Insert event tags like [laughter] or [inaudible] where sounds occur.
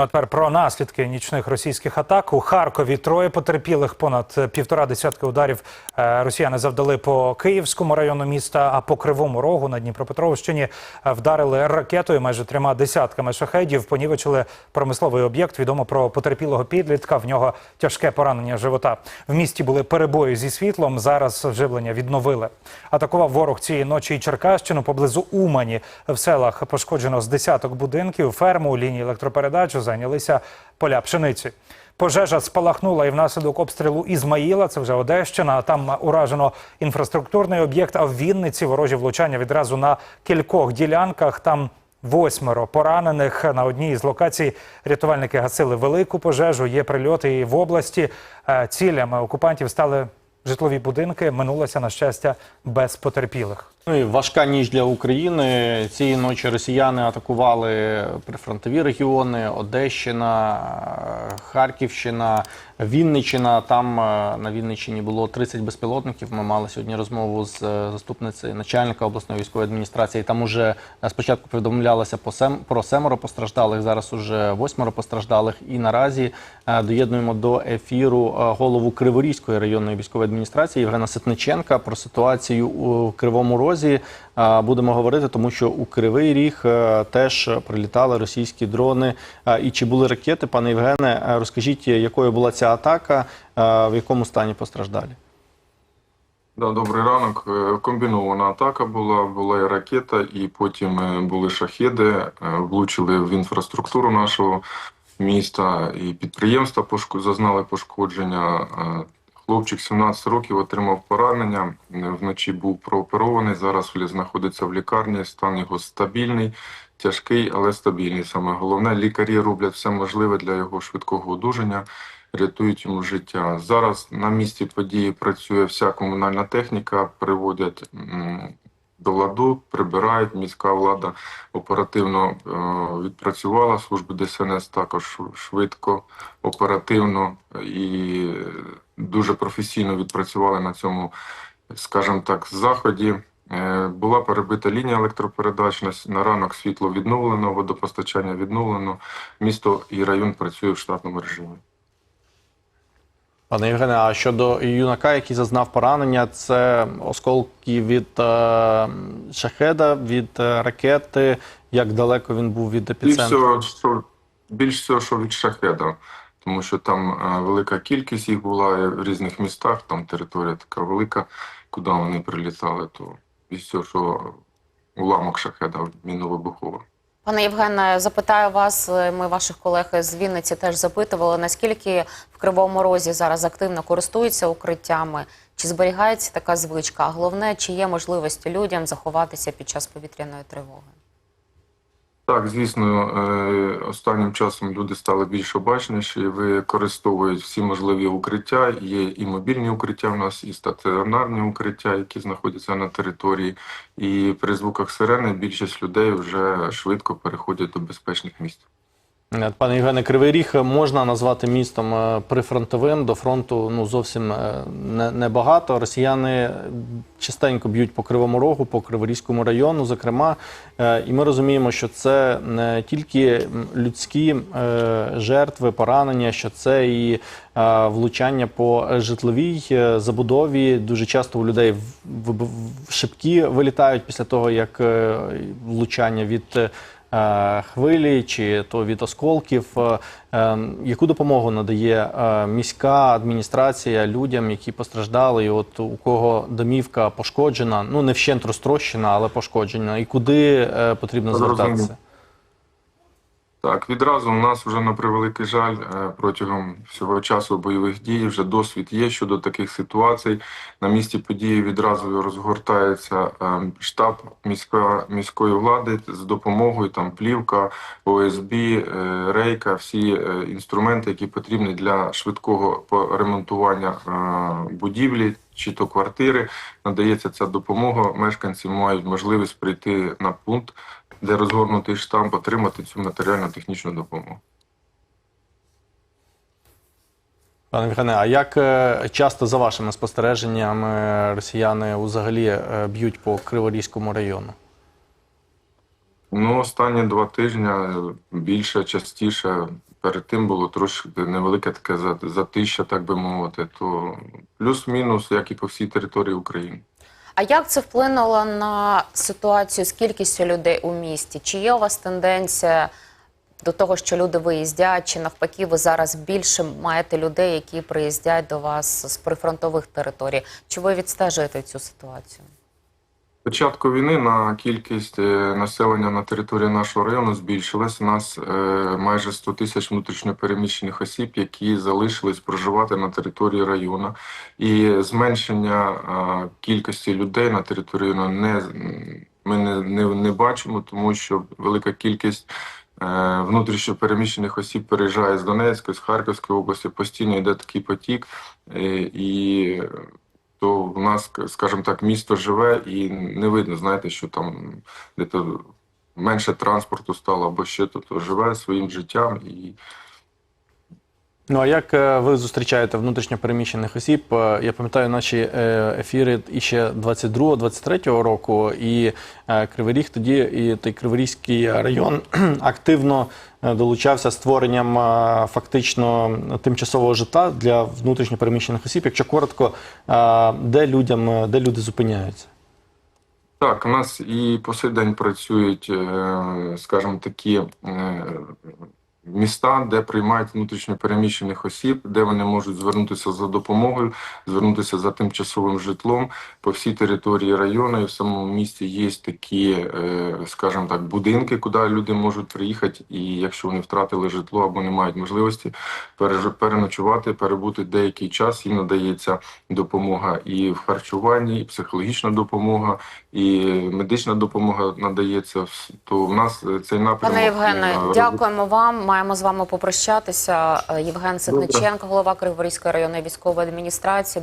Ну, а тепер про наслідки нічних російських атак у Харкові. Троє потерпілих понад півтора десятки ударів е, росіяни завдали по Київському району міста, а по Кривому Рогу на Дніпропетровщині е, вдарили ракетою майже трьома десятками шахедів. Понівечили промисловий об'єкт. Відомо про потерпілого підлітка. В нього тяжке поранення живота. В місті були перебої зі світлом. Зараз живлення відновили. Атакував ворог цієї ночі і Черкащину поблизу Умані. В селах пошкоджено з десяток будинків. Ферму лінії електропередач зайнялися поля пшениці. Пожежа спалахнула і внаслідок обстрілу Ізмаїла, це вже Одещина. Там уражено інфраструктурний об'єкт. А в Вінниці ворожі влучання відразу на кількох ділянках. Там восьмеро поранених на одній із локацій. Рятувальники гасили велику пожежу. Є прильоти і в області. Е, Цілями окупантів стали житлові будинки. Минулося на щастя без потерпілих. Ну і важка ніч для України. Цієї ночі росіяни атакували прифронтові регіони: Одещина, Харківщина, Вінниччина. Там е, на Вінниччині було 30 безпілотників. Ми мали сьогодні розмову з е, заступницею начальника обласної військової адміністрації. Там уже е, спочатку повідомлялося про семеро постраждалих. Зараз уже восьмеро постраждалих. І наразі доєднуємо до ефіру голову Криворізької районної військової адміністрації Євгена Ситниченка про ситуацію у Кривому Розі. Е, Будемо говорити, тому що у Кривий Ріг е, теж прилітали російські дрони. Е, І чи були ракети, пане Євгене, е, розкажіть, якою була ця атака, в якому стані постраждалі? Да, добрий ранок. Комбінована атака була, була і ракета, і потім були шахеди, влучили в інфраструктуру нашого міста, і підприємства зазнали пошкодження. Хлопчик 17 років отримав поранення. е, Вночі був прооперований. Зараз знаходиться в лікарні. Стан його стабільний, тяжкий, але стабільний. Саме головне, лікарі роблять все можливе для його швидкого одужання рятують йому життя. Зараз на місці події працює вся комунальна техніка, приводять до ладу, прибирають. Міська влада оперативно е, відпрацювала. Служби ДСНС також швидко, оперативно і дуже професійно відпрацювали на цьому, скажімо так, заході. Е, Була перебита лінія електропередач. На ранок світло відновлено, водопостачання відновлено. Місто і район працює в штатному режимі. Пане Євгене, а щодо юнака, який зазнав поранення, це осколки від е, шахеда, від е, ракети. Як далеко він був від епіцентру? всього, що, більш всього, що від шахеда, тому що там е, велика кількість їх була в різних містах, там територія така велика, куди вони прилітали, то більш всього, що уламок шахеда мінно-вибухова. Пане Євгене, запитаю вас. е, Ми ваших колег з Вінниці теж запитували, наскільки в Кривому Розі зараз активно користуються укриттями, чи зберігається така звичка? А головне, чи є можливості людям заховатися під час повітряної тривоги? Так, звісно, е, останнім часом люди стали більш обачніші, використовують всі можливі укриття. Є і мобільні укриття в нас, і стаціонарні укриття, які знаходяться на території. І при звуках сирени більшість людей вже швидко переходять до безпечних місць. Е, Пане Євгене, Кривий Ріг можна назвати містом е, прифронтовим. До фронту ну зовсім е, не- небагато. Росіяни частенько б'ють по Кривому Рогу, по Криворізькому району, зокрема. Е, І ми розуміємо, що це не тільки людські жертви, поранення, що це і влучання по житловій забудові. Дуже часто у людей шибки вилітають після того, як влучання від. Е, хвилі чи то від осколків. Е, е, Яку допомогу надає е, міська адміністрація людям, які постраждали, і от у кого домівка пошкоджена, ну не вщент розтрощена, але пошкоджена, і куди потрібно звертатися? Так, відразу у нас вже на превеликий жаль е, протягом всього часу бойових дій вже досвід є щодо таких ситуацій. На місці події відразу розгортається е, штаб міська, міської влади з допомогою там плівка, ОСБ, е, рейка, всі інструменти, які потрібні для швидкого ремонтування будівлі чи то квартири. Надається ця допомога. Мешканці мають можливість прийти на пункт де розгорнутий штамп, отримати цю матеріально-технічну допомогу. Пане Євгене, а як е, часто за вашими спостереженнями росіяни взагалі е, б'ють по Криворізькому району? Ну, останні два тижні е, більше, частіше перед тим було трошки невелике таке затища, так би мовити. То плюс-мінус, як і по всій території України. А як це вплинуло на ситуацію з кількістю людей у місті? Чи є у вас тенденція до того, що люди виїздять, чи навпаки, ви зараз більше маєте людей, які приїздять до вас з прифронтових територій? Чи ви відстежуєте цю ситуацію? Початку війни на кількість е, населення на території нашого району збільшилась. У нас е, майже 100 тисяч внутрішньопереміщених осіб, які залишились проживати на території району. І зменшення кількості людей на території району не, ми не, не, не бачимо, тому що велика кількість е, внутрішньопереміщених осіб переїжджає з Донецької, з Харківської області, постійно йде такий потік. І то в нас, скажімо так, місто живе і не видно, знаєте, що там де то менше транспорту стало або ще то, то живе своїм життям. І Ну а як е, ви зустрічаєте внутрішньопереміщених осіб? Е, Я пам'ятаю наші е, ефіри іще 22-23 року, і Кривий тоді, і той Криворізький район [clears throat] активно долучався створенням фактично тимчасового житла для внутрішньопереміщених осіб. Якщо коротко, де людям, де люди зупиняються? Так, у нас і по сей день працюють, скажімо, такі міста, де приймають внутрішньопереміщених осіб, де вони можуть звернутися за допомогою, звернутися за тимчасовим житлом по всій території району. І в самому місті є такі, е, скажімо так, будинки, куди люди можуть приїхати, і якщо вони втратили житло або не мають можливості переночувати, перебути деякий час, їм надається допомога і в харчуванні, і психологічна допомога, і медична допомога надається. То в нас е, цей напрямок. Пане Євгене, е, дякуємо вам. Маємо з вами попрощатися. Е, Євген Ситниченко, голова Криворізької районної військової адміністрації.